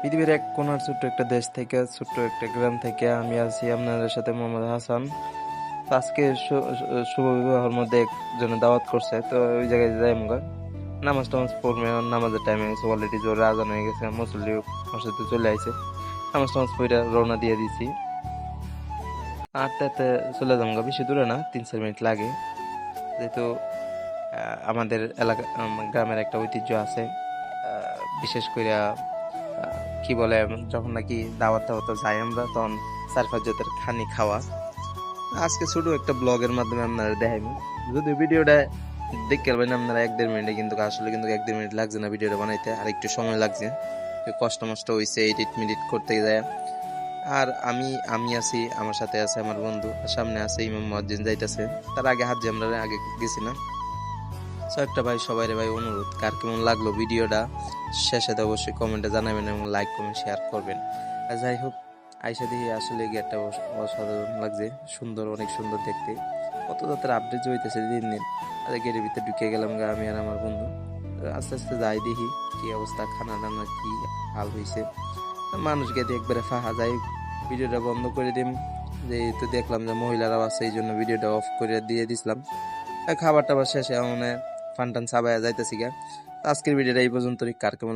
পৃথিবীর এক কোনার ছোট্ট একটা দেশ থেকে, ছোট্ট একটা গ্রাম থেকে আমি আছি আপনাদের সাথে মোহাম্মদ হাসান। আজকে শুভ বিবাহের মধ্যে একজন দাওয়াত করছে, তো ওই জায়গায় যাই আমরা নামাজ টামাজ পড়বে নামাজের টাইম হয়ে গেছে অলরেডি জোরে আজান হয়ে গেছে, মুসল্লি মসজিদে চলে আইছে। নামাজ টামাজ পড়ে রওনা দিয়ে দিছি। আটটাতে চলে যাব বেশি দূরে না, তিন চার মিনিট লাগে। যেহেতু আমাদের এলাকা গ্রামের একটা ঐতিহ্য আছে বিশেষ করে কি বলে, যখন নাকি দাওয়াত টাওয়াতে যাই আমরা, তখন চার পাঁচ জাতের খানি খাওয়া। আজকে ছোট একটা ব্লগের মাধ্যমে আপনারা দেখাইবো। যদি ভিডিওটা দেখতে পারবেন, আপনারা এক দেড় মিনিটে কিন্তু আসলে কিন্তু এক দেড় মিনিট লাগছে না ভিডিওটা বানাইতে, আর একটু সময় লাগছে। কষ্ট মষ্ট হয়েছে এডিট মিডিট করতে যায়। আর আমি আমি আছি, আমার সাথে আছে আমার বন্ধু সামনে আছে ইমাম মজ্জিন যাইতেছে। তার আগে হাত আমরা আগে গেছিলাম। সো একটা ভাই সবাই ভাই অনুরোধ, কার কেমন লাগল ভিডিওটা শেষে তো অবশ্যই কমেন্টে জানাবেন এবং লাইক কমেন্ট শেয়ার করবেন। আর যাই হোক, আইসা দিয়ে আসলে গেটটা অসাধারণ লাগছে, সুন্দর, অনেক সুন্দর দেখতে। কত জাতের আপডেট হইতেছে দিন দিন। আর গেটের ভিতরে ঢুকে গেলাম গা আমি আর আমার বন্ধু। আস্তে আস্তে যাই দেখি কি অবস্থা, খানা টানা কি হাল হয়েছে মানুষ গেতে একবারে ফাহা যায় ভিডিওটা বন্ধ করে দিম। যেহেতু দেখলাম যে মহিলারাও আছে, এই জন্য ভিডিওটা অফ করে দিয়ে দিছিলাম। খাবার টাবার শেষে মানে ফান সাবায়া যাইতেছি গা। আজকের ভিডিওটা এই পর্যন্তই। কার কেমন